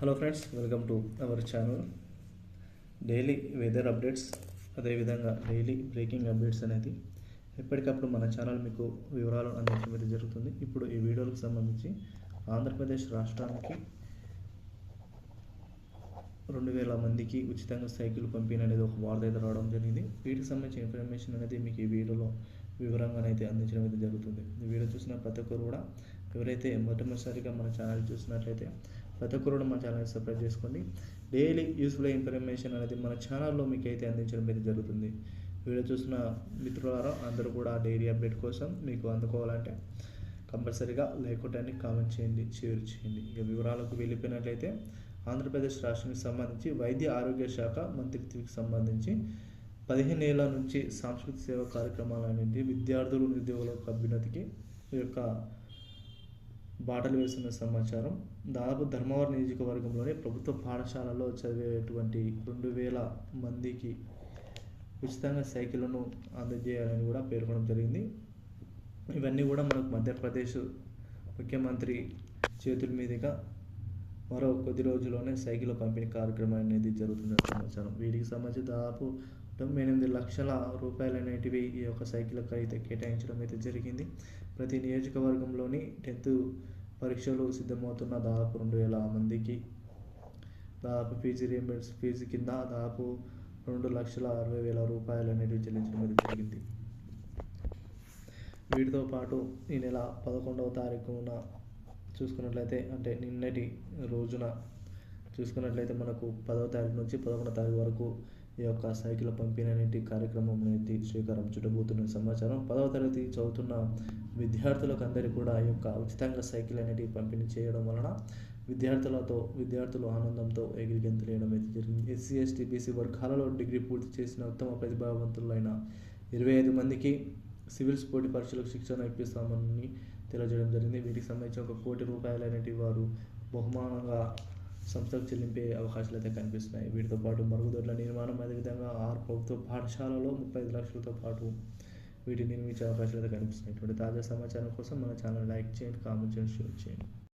Hello friends welcome to our channel daily weather updates అదేవిధంగా daily breaking updates అనేది ఎప్పటికప్పుడు మన ఛానల్ మీకు వివరాలు అందించడం అయితే జరుగుతుంది. ఇప్పుడు ఈ వీడియోలకు సంబంధించి ఆంధ్రప్రదేశ్ రాష్ట్రానికి రెండు వేల మందికి ఉచితంగా సైకిల్ పంపిణీ అనేది ఒక వార్త అయితే రావడం జరిగింది. వీటికి సంబంధించిన ఇన్ఫర్మేషన్ అనేది మీకు ఈ వీడియోలో వివరంగా అయితే అందించడం అయితే జరుగుతుంది. ఈ వీడియో చూసిన ప్రతి ఒక్కరు కూడా ఎవరైతే మొట్టమొదటిసారిగా మన ఛానల్ చూసినట్లయితే ప్రతి ఒక్కరు కూడా మన ఛానల్ సబ్స్క్రైబ్ చేసుకోండి. డైలీ యూస్ఫుల్ ఇన్ఫర్మేషన్ అనేది మన ఛానల్లో మీకు అయితే అందించడం అయితే జరుగుతుంది. వీడియో చూసిన మిత్రులారా అందరూ కూడా డైలీ అప్డేట్ కోసం మీకు అందుకోవాలంటే కంపల్సరీగా లైక్ కొట్టండి కామెంట్ చేయండి షేర్ చేయండి. ఇక వివరాలకు వెళ్ళిపోయినట్లయితే ఆంధ్రప్రదేశ్ రాష్ట్రానికి సంబంధించి వైద్య ఆరోగ్య శాఖ మంత్రిత్వకి సంబంధించి పదిహేను ఏళ్ళ నుంచి సాంస్కృతిక సేవ కార్యక్రమాలు అనేది విద్యార్థులు నిరుద్యోగుల యొక్క అభ్యున్నతికి ఈ యొక్క బాటలు వేస్తున్న సమాచారం. దాదాపు ధర్మవరం నియోజకవర్గంలోని ప్రభుత్వ పాఠశాలలో చదివేటువంటి రెండు వేల మందికి ఉచితంగా సైకిళ్ళను అందజేయాలని కూడా పేర్కొనడం జరిగింది. ఇవన్నీ కూడా మనకు మధ్యప్రదేశ్ ముఖ్యమంత్రి చేతుల మీదుగా మరో కొద్ది రోజుల్లోనే సైకిల్ పంపిణీ కార్యక్రమం అనేది జరుగుతున్న సమాచారం. వీటికి సంబంధించి దాదాపు తొంభై ఎనిమిది లక్షల రూపాయలు అనేటివి ఈ యొక్క సైకిల్కి అయితే కేటాయించడం అయితే జరిగింది. ప్రతి నియోజకవర్గంలోని టెన్త్ పరీక్షలు సిద్ధమవుతున్న దాదాపు రెండు వేల మందికి దాదాపు ఫీజు రియంబర్స్ ఫీజు కింద దాదాపు రెండు లక్షల అరవై వేల రూపాయలు అనేటివి చెల్లించడం అయితే జరిగింది. వీటితో పాటు ఈ నెల పదకొండవ తారీఖున చూసుకున్నట్లయితే అంటే నిన్నటి రోజున చూసుకున్నట్లయితే మనకు పదవ తారీఖు నుంచి పదకొండవ తారీఖు వరకు ఈ యొక్క సైకిల్ పంపిణీ అనేటి కార్యక్రమం అనేది శ్రీకారం చుట్టబోతున్న సమాచారం. పదవ తరగతి చదువుతున్న విద్యార్థులకు అందరికీ కూడా ఈ యొక్క ఉచితంగా సైకిల్ అనేది పంపిణీ చేయడం వలన విద్యార్థులతో విద్యార్థులు ఆనందంతో ఎగిరిగెంతులేయడం అయితే జరిగింది. ఎస్సీ ఎస్టీ బీసీ వర్గాలలో డిగ్రీ పూర్తి చేసిన ఉత్తమ ప్రతిభావంతులైన ఇరవై ఐదు మందికి సివిల్స్ పోటీ పరీక్షలకు శిక్షణ ఇప్పిస్తామని తెలియజేయడం జరిగింది. వీటికి సంబంధించి ఒక కోటి రూపాయలు అనేటి వారు బహుమానంగా సంస్థకు చెల్లింపే అవకాశాలు అయితే కనిపిస్తున్నాయి. వీటితో పాటు మరుగుదొడ్ల నిర్మాణం అదేవిధంగా ఆరు ప్రభుత్వ పాఠశాలలో ముప్పై ఐదు లక్షలతో పాటు వీటిని నిర్మించే అవకాశాలు అయితే కనిపిస్తున్నాయి. ఇటువంటి తాజా సమాచారం కోసం మన ఛానల్ లైక్ చేయండి కామెంట్ చేయండి షేర్ చేయండి.